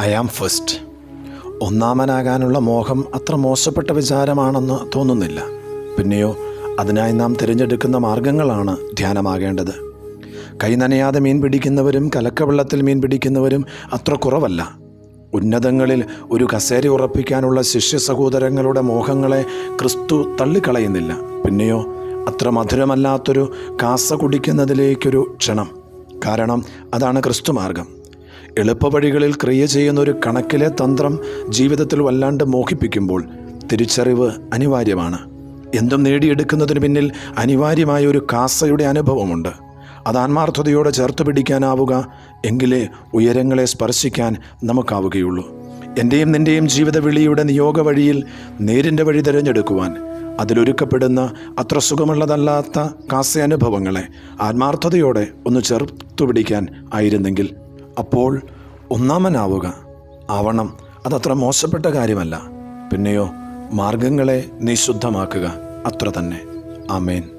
I am first. ഒന്നാമനാകാനുള്ള മോഹം അത്ര മോശപ്പെട്ട വിചാരമാണെന്ന് തോന്നുന്നില്ല. പിന്നെയോ അതിനായി നാം തിരഞ്ഞെടുക്കുന്ന മാർഗങ്ങളാണ് ധ്യാനമാകേണ്ടത്. കൈ നനയാതെ മീൻ പിടിക്കുന്നവരും കലക്കവെള്ളത്തിൽ മീൻ പിടിക്കുന്നവരും അത്ര കുറവല്ല. ഉന്നതങ്ങളിൽ ഒരു കസേര ഉറപ്പിക്കാനുള്ള ശിഷ്യ സഹോദരങ്ങളുടെ മോഹങ്ങളെ ക്രിസ്തു തള്ളിക്കളയുന്നില്ല. പിന്നെയോ അത്ര മധുരമല്ലാത്തൊരു കാസ കുടിക്കുന്നതിലേക്കൊരു ക്ഷണം. കാരണം അതാണ് ക്രിസ്തു മാർഗം എളുപ്പവഴികളിൽ ക്രിയ ചെയ്യുന്ന ഒരു കണക്കിലെ തന്ത്രം ജീവിതത്തിൽ വല്ലാണ്ട് മോഹിപ്പിക്കുമ്പോൾ തിരിച്ചറിവ് അനിവാര്യമാണ്. എന്തും നേടിയെടുക്കുന്നതിന് പിന്നിൽ അനിവാര്യമായ ഒരു കാസയുടെ അനുഭവമുണ്ട്. അത് ആത്മാർത്ഥതയോടെ ചേർത്ത് പിടിക്കാനാവുക എങ്കിലേ ഉയരങ്ങളെ സ്പർശിക്കാൻ നമുക്കാവുകയുള്ളൂ. എന്റെയും നിന്റെയും ജീവിത വിളിയുടെ നിയോഗ വഴിയിൽ നേരിന്റെ വഴി തിരഞ്ഞെടുക്കുവാൻ അതിലൊരുക്കപ്പെടുന്ന അത്ര സുഖമുള്ളതല്ലാത്ത കാസ അനുഭവങ്ങളെ ആത്മാർത്ഥതയോടെ ഒന്ന് ചേർത്തു പിടിക്കാൻ ആയിരുന്നെങ്കിൽ അപ്പോൾ ഒന്നാമനാവുക. ആവണം. അതത്ര മോശപ്പെട്ട കാര്യമല്ല. പിന്നെയോ മാർഗങ്ങളെ നിശുദ്ധമാക്കുക അത്ര തന്നെ. ആമേൻ.